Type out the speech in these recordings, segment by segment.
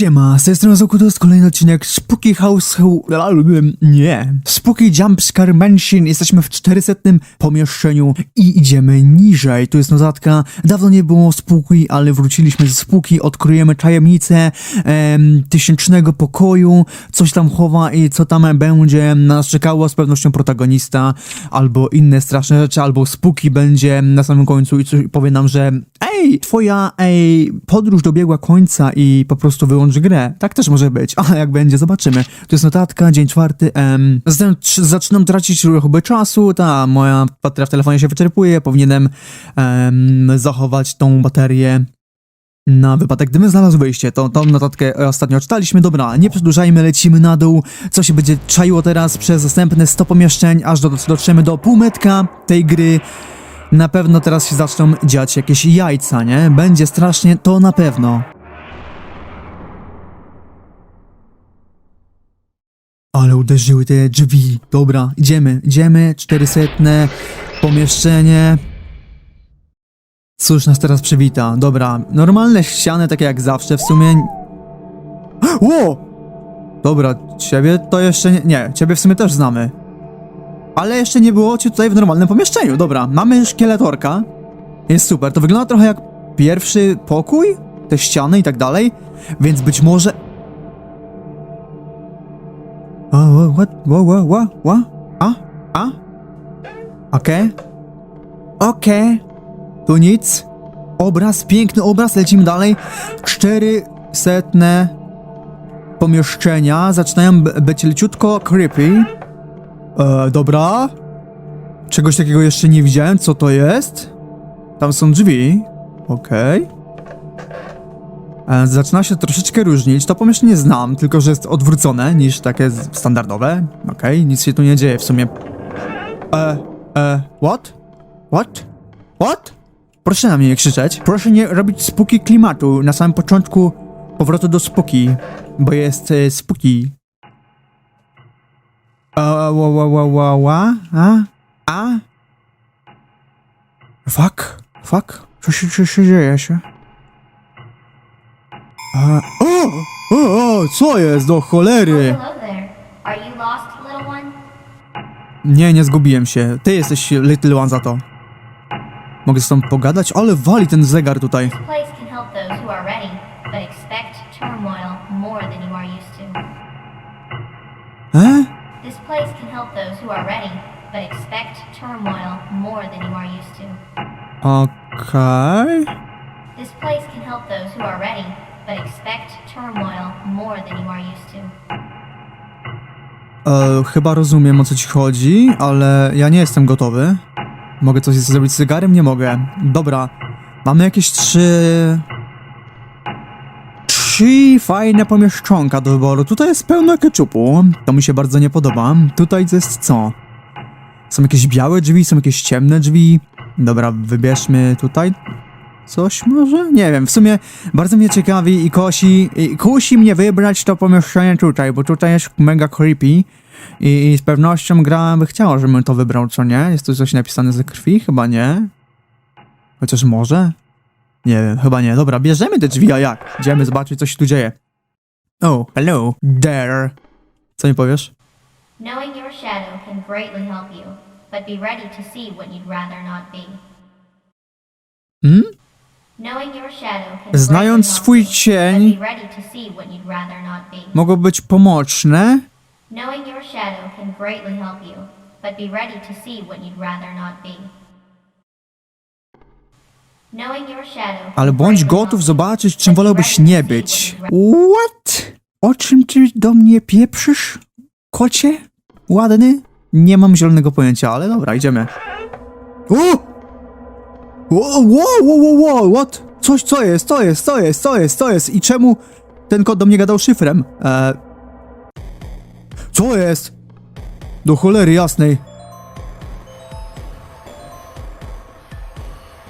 Siema, z tej strony Zoku, to jest kolejny odcinek Spooky House... Nie. Spooky Jumpscare Mansion. Jesteśmy w 400 pomieszczeniu i idziemy niżej. Tu jest notatka. Dawno nie było Spooky, ale wróciliśmy ze Spooky. Odkryjemy tajemnicę em, tysięcznego pokoju. Coś tam chowa i co tam będzie. Nas czekało z pewnością protagonista albo inne straszne rzeczy, albo Spooky będzie na samym końcu i coś, powie nam, że ej, twoja ej, podróż dobiegła końca i po prostu wyłącz grę. Tak też może być, ale jak będzie, zobaczymy. To jest notatka, dzień czwarty. em, zatem zaczynam tracić trochę czasu, ta moja bateria w telefonie się wyczerpuje, powinienem em, zachować tą baterię na wypadek, gdybym znalazł wyjście, to tą notatkę ostatnio czytaliśmy. Dobra, nie przedłużajmy, lecimy na dół. Co się będzie czaiło teraz przez następne 100 pomieszczeń, aż do, dotrzemy do półmetka tej gry. Na pewno teraz się zaczną dziać jakieś jajca, nie? Będzie strasznie, to na pewno. Ale uderzyły te drzwi. Dobra, idziemy, idziemy. 400 pomieszczenie. Cóż nas teraz przywita? Dobra, normalne ściany, takie jak zawsze, w sumie... Ło! Dobra, ciebie to jeszcze nie... Nie, ciebie w sumie też znamy. Ale jeszcze nie było cię tutaj w normalnym pomieszczeniu. Dobra, mamy szkieletorka. Jest super, to wygląda trochę jak pierwszy pokój, te ściany i tak dalej, więc być może... O, what, wo, wo, wo, wo? A? A? Okej. Okej. Tu nic. Obraz, piękny obraz, lecimy dalej. Cztery setne pomieszczenia zaczynają być leciutko creepy. E, dobra. Czegoś takiego jeszcze nie widziałem. Co to jest? Tam są drzwi. Okej. E, Zaczyna się troszeczkę różnić. To pomieszczenie znam, tylko że jest odwrócone niż takie standardowe. Okej, nic się tu nie dzieje w sumie. E, e, what? What? What? Proszę na mnie nie krzyczeć. Proszę nie robić spuki klimatu na samym początku powrotu do spuki, bo jest e, spuki. A, ła, ła, ła, ła, a, a? Fuck, fuck, co się, co się dzieje się? A, o, o, o, co jest do cholery? Nie, nie zgubiłem się. Ty jesteś little one za to. Mogę z tą pogadać? Ale wali ten zegar tutaj. E? This place can help those who are ready, but expect turmoil more than you are used to. Okej. This place can help those who are ready, but expect turmoil more than you are used to. E, chyba rozumiem o co ci chodzi, ale ja nie jestem gotowy. Mogę coś zrobić z zegarem? Nie mogę. Dobra. Mamy jakieś trzy... Trzy fajne pomieszczonka do wyboru. Tutaj jest pełno keczupu. To mi się bardzo nie podoba. Tutaj jest co? Są jakieś białe drzwi, są jakieś ciemne drzwi. Dobra, wybierzmy tutaj coś może? Nie wiem, w sumie bardzo mnie ciekawi i kosi, i kusi mnie wybrać to pomieszczenie tutaj, bo tutaj jest mega creepy i, i z pewnością gra by chciała, żebym to wybrał, co nie? Jest tu coś napisane ze krwi? Chyba nie. Chociaż może? Nie wiem, chyba nie. Dobra, bierzemy te drzwi, a jak? Idziemy zobaczyć, co się tu dzieje. Oh, hello, there. Co mi powiesz? Knowing your shadow can greatly help you, but be ready to see what you'd rather not be. Hmm? Knowing your shadow can Znając greatly help swój you, cień- but be ready to see what you'd rather not be. Mogą być pomocne, ale bądź gotów zobaczyć, czym wolałbyś nie być. what? O czym ty do mnie pieprzysz? Kocie? Ładny? Nie mam zielonego pojęcia, ale dobra, idziemy. O! Wow, wow, wow, wow, what? Coś, co jest, co jest, co jest, co jest, co jest? I czemu ten kot do mnie gadał szyfrem? E... Co jest? Do cholery jasnej.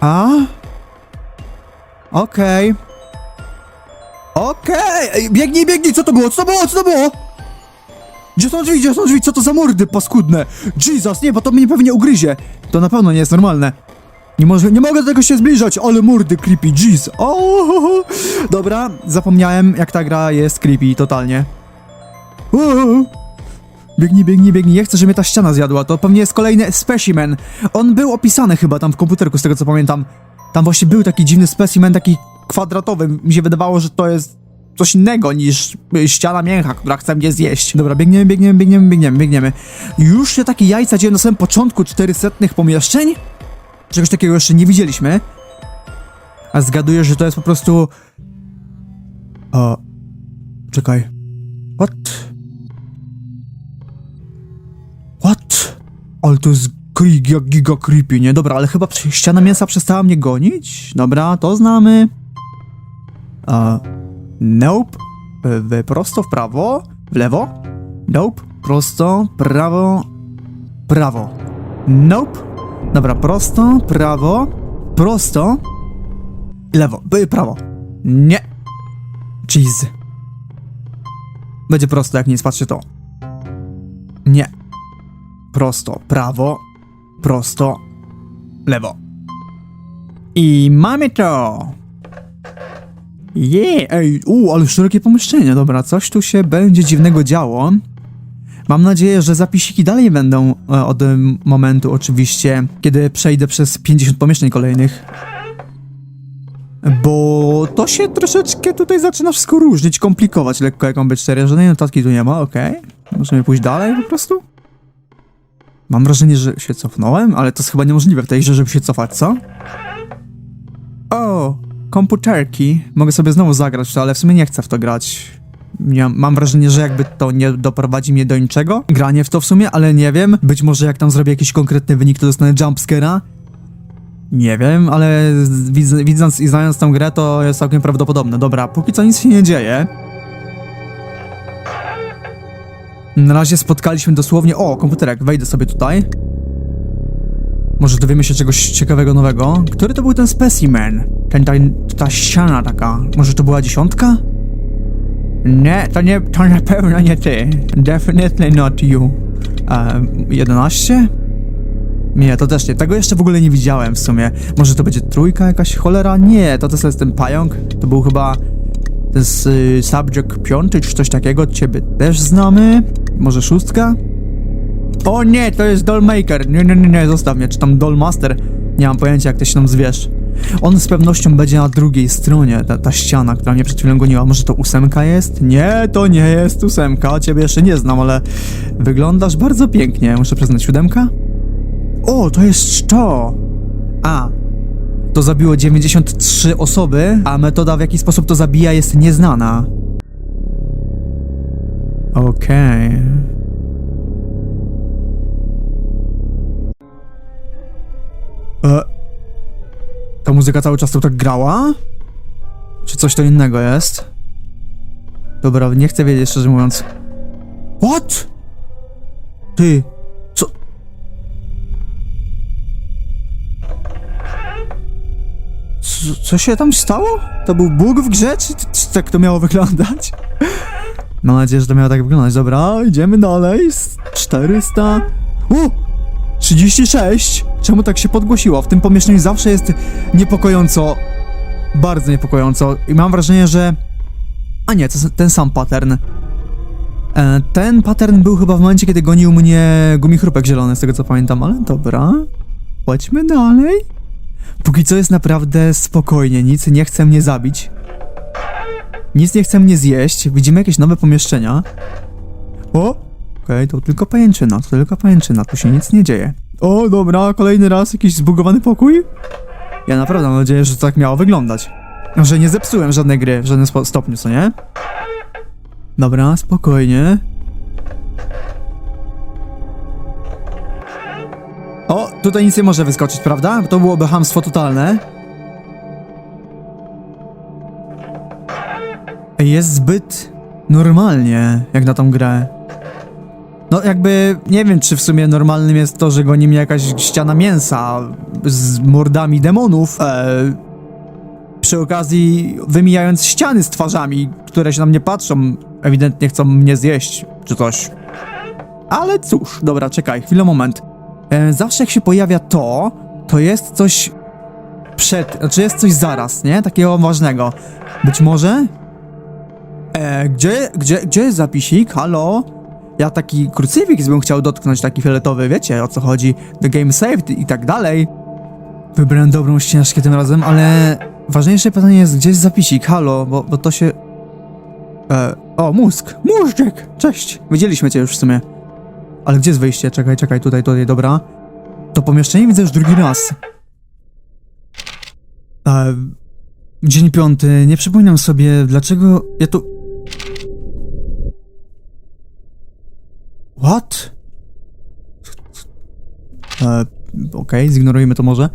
A? Okej. Okej! Ej, Biegnij, biegnij! Co to było? Co to było? Co to było? Gdzie są drzwi? Gdzie są drzwi? Co to za mordy paskudne? Jesus, nie, bo to mnie pewnie ugryzie. To na pewno nie jest normalne. Nie, może, nie mogę do tego się zbliżać, ale mordy creepy, jeez. O, dobra, zapomniałem jak ta gra jest creepy, totalnie. Biegnij, biegnij, biegnij. Nie chcę, żeby ta ściana zjadła. To pewnie jest kolejny specimen. On był opisany chyba tam w komputerku, z tego co pamiętam. Tam właśnie był taki dziwny specimen, taki kwadratowy. Mi się wydawało, że to jest coś innego niż ściana mięcha, która chce mnie zjeść. Dobra, biegniemy, biegniemy, biegniemy, biegniemy, biegniemy. Już się takie jajca dzieją na samym początku 400 pomieszczeń? Czegoś takiego jeszcze nie widzieliśmy. A zgaduję, że to jest po prostu... O... Czekaj. What? What? Ale to jest giga, giga creepy, nie? Dobra, ale chyba ściana mięsa przestała mnie gonić. Dobra, to znamy. A... Nope. W prosto w prawo. W lewo. Nope. Prosto, prawo, prawo. Nope. Dobra, prosto, prawo, prosto, lewo, prawo. Nie. Cheese. Będzie prosto, jak nic, patrzcie to. Nie. Prosto, prawo, prosto, lewo. I mamy to! Je, ej, u, ale szerokie pomieszczenie, dobra, coś tu się będzie dziwnego działo. Mam nadzieję, że zapisiki dalej będą od em, momentu oczywiście, kiedy przejdę przez 50 pomieszczeń kolejnych. Bo to się troszeczkę tutaj zaczyna wszystko różnić, komplikować lekko, jak mam być szczery. Żadnej notatki tu nie ma, okej. Możemy pójść dalej po prostu? Mam wrażenie, że się cofnąłem, ale to jest chyba niemożliwe w tej grze, żeby się cofać, co? O, komputerki. Mogę sobie znowu zagrać w to, ale w sumie nie chcę w to grać. Nie, mam wrażenie, że jakby to nie doprowadzi mnie do niczego. Granie w to w sumie, ale nie wiem. Być może jak tam zrobię jakiś konkretny wynik, to dostanę jumpscare'a. Nie wiem, ale widz, widząc i znając tę grę, to jest całkiem prawdopodobne. Dobra, póki co nic się nie dzieje. Na razie spotkaliśmy dosłownie... O, komputerek, wejdę sobie tutaj. Może dowiemy się czegoś ciekawego nowego. Który to był ten specimen? Ten, ta, ta ściana taka. Może to była dziesiątka? Nie, to nie, to na pewno nie ty. Definitely not you. Um, 11? Nie, to też nie. Tego jeszcze w ogóle nie widziałem w sumie. Może to będzie trójka jakaś cholera? Nie, to to jest ten pająk. To był chyba... Jest y, subject piąty czy coś takiego. Ciebie też znamy. Może szóstka? O nie, to jest Dollmaker. Nie, nie, nie, nie, zostaw mnie. Czy tam Dollmaster? Nie mam pojęcia, jak to się nam zwierz. On z pewnością będzie na drugiej stronie, ta, ta ściana, która mnie przed chwilą goniła. Może to ósemka jest? Nie, to nie jest ósemka. Ciebie jeszcze nie znam, ale wyglądasz bardzo pięknie. Muszę przyznać, siódemka? O, to jest to! A, to zabiło 93 osoby, a metoda w jaki sposób to zabija jest nieznana. Okej. E, ta muzyka cały czas tu tak grała? Czy coś to innego jest? Dobra, nie chcę wiedzieć szczerze mówiąc. What? Ty, co? Co, co się tam stało? To był bóg w grze? Czy, czy tak to miało wyglądać? Mam nadzieję, że to miało tak wyglądać. Dobra, idziemy dalej. S- 400. U! 36? Czemu tak się podgłosiło? W tym pomieszczeniu zawsze jest niepokojąco. Bardzo niepokojąco. I mam wrażenie, że. A nie, to ten sam pattern. E, ten pattern był chyba w momencie, kiedy gonił mnie gumichrupek zielony, z tego co pamiętam, ale dobra. Chodźmy dalej. Póki co jest naprawdę spokojnie, nic nie chce mnie zabić. Nic nie chce mnie zjeść. Widzimy jakieś nowe pomieszczenia. O! Okej, to tylko pajęczyna, to tylko pajęczyna, tu się nic nie dzieje. O, dobra, kolejny raz jakiś zbugowany pokój? Ja naprawdę mam nadzieję, że to tak miało wyglądać. Że nie zepsułem żadnej gry w żadnym stopniu, co nie? Dobra, spokojnie. O, tutaj nic nie może wyskoczyć, prawda? To byłoby hamstwo totalne. Jest zbyt normalnie, jak na tą grę. No jakby, nie wiem czy w sumie normalnym jest to, że goni mnie jakaś ściana mięsa z mordami demonów, e, przy okazji wymijając ściany z twarzami, które się na mnie patrzą, ewidentnie chcą mnie zjeść, czy coś. Ale cóż, dobra, czekaj, chwilę, moment. E, zawsze jak się pojawia to, to jest coś przed, znaczy jest coś zaraz, nie? Takiego ważnego. Być może? E, gdzie, gdzie, gdzie jest zapisik? Halo? Ja taki krucyfiks bym chciał dotknąć, taki fioletowy, wiecie o co chodzi, the game saved i tak dalej. Wybrałem dobrą ścieżkę tym razem, ale ważniejsze pytanie jest, gdzie jest zapisik? Halo, bo, bo to się... E, o, mózg! Móżdżek! Cześć! Widzieliśmy cię już w sumie. Ale gdzie jest wyjście? Czekaj, czekaj, tutaj, tutaj, dobra. To pomieszczenie widzę już drugi raz. E, dzień piąty. Nie przypominam sobie, dlaczego ja tu... What? E, Okej, zignorujmy to może.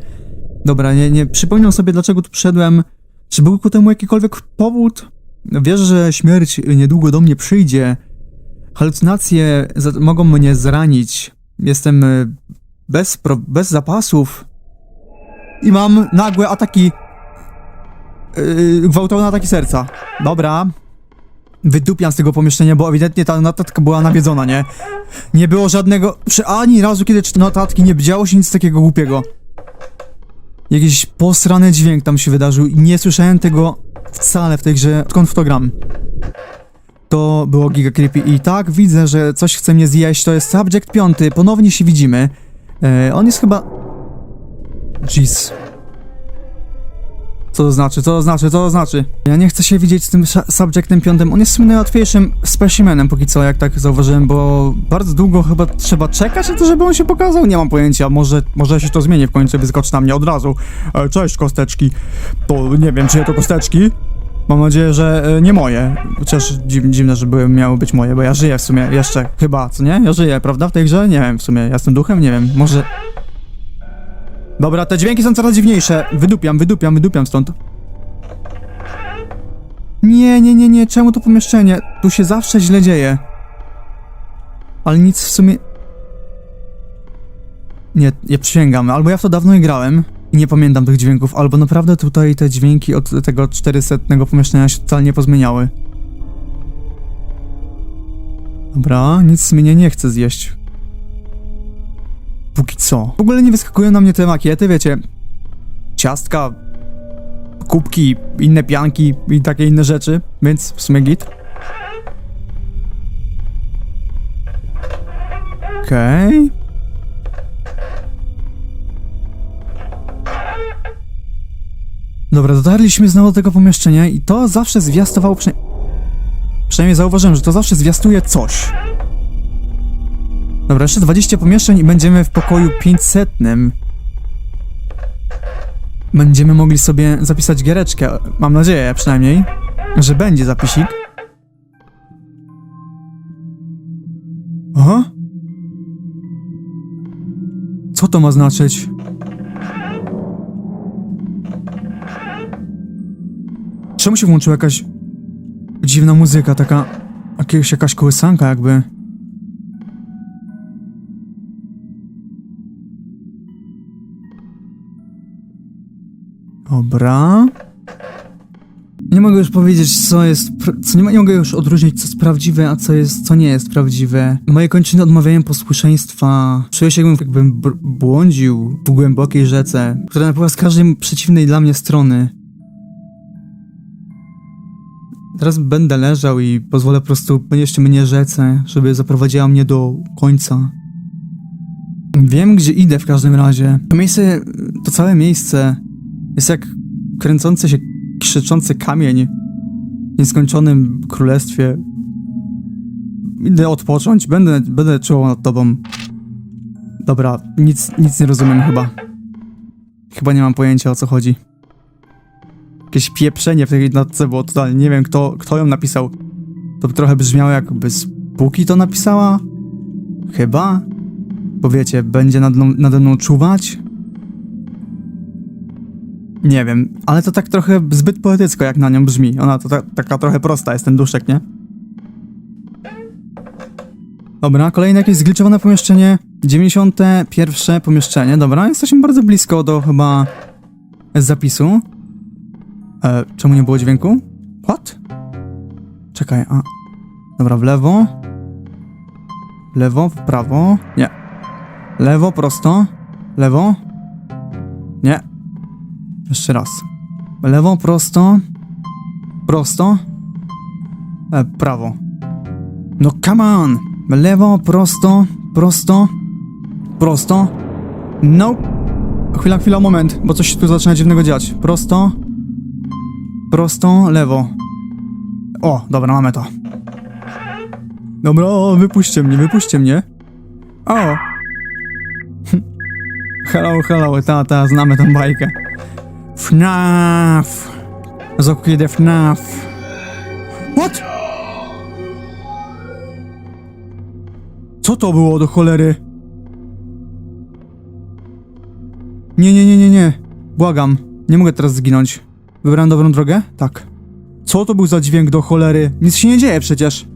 Dobra, nie, nie przypominam sobie, dlaczego tu przyszedłem. Czy był ku temu jakikolwiek powód? Wierzę, że śmierć niedługo do mnie przyjdzie. Halucynacje mogą mnie zranić. Jestem e, bez, bez zapasów. I mam nagłe ataki. Yy, gwałtowne ataki serca. Dobra. Wydupiam z tego pomieszczenia, bo ewidentnie ta notatka była nawiedzona, nie? Nie było żadnego. Ani razu, kiedy notatki, nie działo się nic takiego głupiego. Jakiś posrany dźwięk tam się wydarzył i nie słyszałem tego wcale w tej grze, odkąd w to gram. To było giga creepy i tak widzę, że coś chce mnie zjeść, to jest Subject 5, ponownie się widzimy. E, on jest chyba... Jeez. Co to znaczy, co to znaczy, co to znaczy? Ja nie chcę się widzieć z tym Subjectem 5, on jest w najłatwiejszym specimenem póki co, jak tak zauważyłem, bo bardzo długo chyba trzeba czekać na to, żeby on się pokazał, nie mam pojęcia, może, może się to zmieni w końcu, wyskoczy na mnie od razu. E, cześć kosteczki, to nie wiem, czyje to kosteczki? Mam nadzieję, że e, nie moje. Chociaż dziw, dziwne, że miały być moje, bo ja żyję w sumie jeszcze, chyba, co nie? Ja żyję, prawda, w tej grze? Nie wiem, w sumie, ja jestem duchem? Nie wiem, może... Dobra, te dźwięki są coraz dziwniejsze. Wydupiam, wydupiam, wydupiam stąd. Nie, nie, nie, nie, czemu to pomieszczenie? Tu się zawsze źle dzieje. Ale nic w sumie... Nie, ja przysięgam, albo ja w to dawno grałem i nie pamiętam tych dźwięków, albo naprawdę tutaj te dźwięki od tego 400 pomieszczenia się totalnie pozmieniały. Dobra, nic mnie nie chce zjeść. Póki co. W ogóle nie wyskakują na mnie te makiety, wiecie. Ciastka, kubki, inne pianki i takie inne rzeczy, więc w sumie git. Okej. Dobra, dotarliśmy znowu do tego pomieszczenia i to zawsze zwiastowało prze... Przynajmniej zauważyłem, że to zawsze zwiastuje coś. Dobra, jeszcze 20 pomieszczeń i będziemy w pokoju 500. Będziemy mogli sobie zapisać giereczkę. Mam nadzieję przynajmniej, że będzie zapisik. Aha. Co to ma znaczyć? Czemu się włączyła jakaś dziwna muzyka, taka jakaś kołysanka jakby? Dobra. Nie mogę już powiedzieć, co jest. Co nie, nie mogę już odróżnić, co jest prawdziwe, a co jest, co nie jest prawdziwe. Moje kończyny odmawiają posłuszeństwa. Czuję się, jakbym, jakbym błądził w głębokiej rzece, która napływa z każdej przeciwnej dla mnie strony. Teraz będę leżał i pozwolę po prostu ponieść mnie rzece, żeby zaprowadziła mnie do końca. Wiem, gdzie idę w każdym razie. To miejsce, to całe miejsce jest jak kręcący się, krzyczący kamień w nieskończonym królestwie. Idę odpocząć, będę, będę czuwał nad tobą. Dobra, nic, nic nie rozumiem chyba. Chyba nie mam pojęcia o co chodzi. Jakieś pieprzenie w tej notce było totalnie, nie wiem kto, kto ją napisał. To trochę brzmiało jakby Spooky to napisała? Chyba? Bo wiecie, będzie nad nade mną czuwać? Nie wiem, ale to tak trochę zbyt poetycko jak na nią brzmi. Ona to ta, taka trochę prosta jest ten duszek, nie? Dobra, kolejne jakieś zgliczowane pomieszczenie. 91 pomieszczenie, dobra, jesteśmy bardzo blisko do chyba zapisu. E, czemu nie było dźwięku? What? Czekaj, a... Dobra, w lewo. W lewo, w prawo. Nie. Lewo, prosto. Lewo. Jeszcze raz. Lewo, prosto. Prosto. E, prawo. No come on! Lewo, prosto, prosto, prosto. No. Chwila, chwila, moment, bo coś się tu zaczyna dziwnego dziać. Prosto. Prosto, lewo. O, dobra, mamy to. Dobra, wypuśćcie mnie, wypuśćcie mnie. O! hello, hello, ta, ta, znamy tą bajkę. FNAF! Zakuję FNAF. What? Co to było do cholery? Nie, nie, nie, nie, nie. Błagam, nie mogę teraz zginąć. Wybrałem dobrą drogę? Tak. Co to był za dźwięk do cholery? Nic się nie dzieje przecież.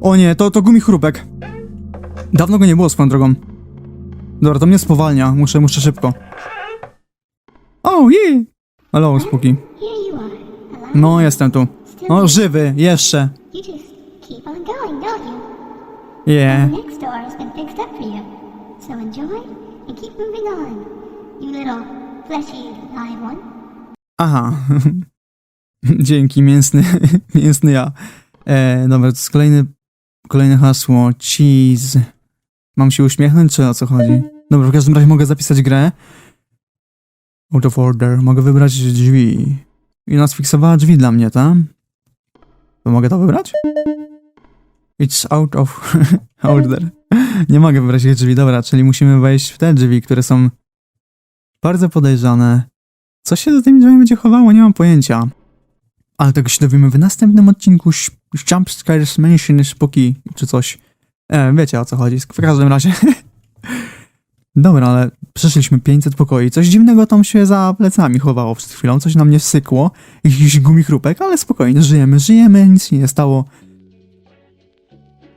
O nie, to, to gumi chrupek. Dawno go nie było swoją drogą. Dobra, to mnie spowalnia. Muszę, muszę szybko. O, je! Hello, spóki. Here you are, alive. No, jestem tu. O, żywy, jeszcze. Yeah. Aha. Dzięki, mięsny, mięsny ja. E, dobra, to jest kolejny, kolejne hasło. Cheese. Mam się uśmiechnąć, czy o co chodzi? Dobra, w każdym razie mogę zapisać grę. Out of order. Mogę wybrać drzwi. I ona sfiksowała drzwi dla mnie, tak? To mogę to wybrać? It's out of order. Nie mogę wybrać tych drzwi, dobra, czyli musimy wejść w te drzwi, które są bardzo podejrzane. Co się za tymi drzwiami będzie chowało, nie mam pojęcia. Ale tego się dowiemy w następnym odcinku Jumpscares Mansion Spooky, czy coś. E, wiecie o co chodzi, w każdym razie. Dobra, ale przeszliśmy 500 pokoi. Coś dziwnego tam się za plecami chowało przed chwilą, coś na mnie sykło. Jakiś gumichrupek, ale spokojnie, żyjemy, żyjemy, nic się nie stało.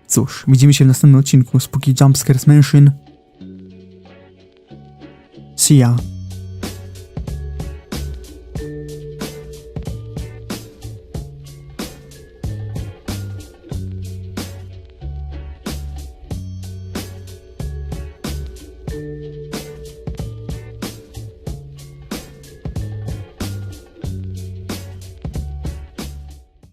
Cóż, widzimy się w następnym odcinku Spooky Jumpscares Mansion. See ya.